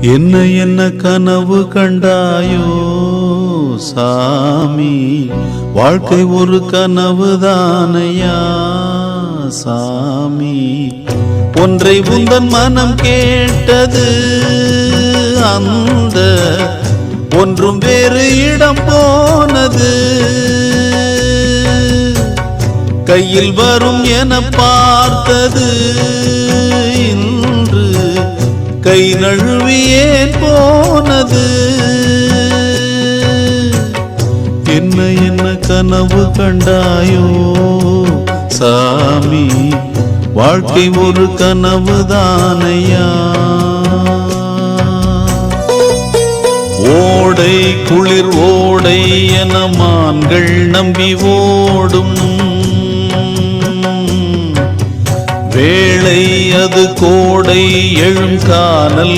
என்ன என்ன கனவு கண்டாயோ சாமி? வாழ்க்கை ஒரு கனவு தானையா சாமி? ஒன்றை உந்தன் மனம் கேட்டது அந்த ஒன்றும் வேறு இடம் போனது. கையில் வரும் என பார்த்தது கை நழுவியேன் போனது. என்ன என்ன கனவு கண்டாயோ? சாமி வாழ்க்கை ஒரு கனவு தானையா? ஓடை குளிர் ஓடை என மான்கள் நம்பி ஓடும் வேளை அது கோடை எழும் கானல்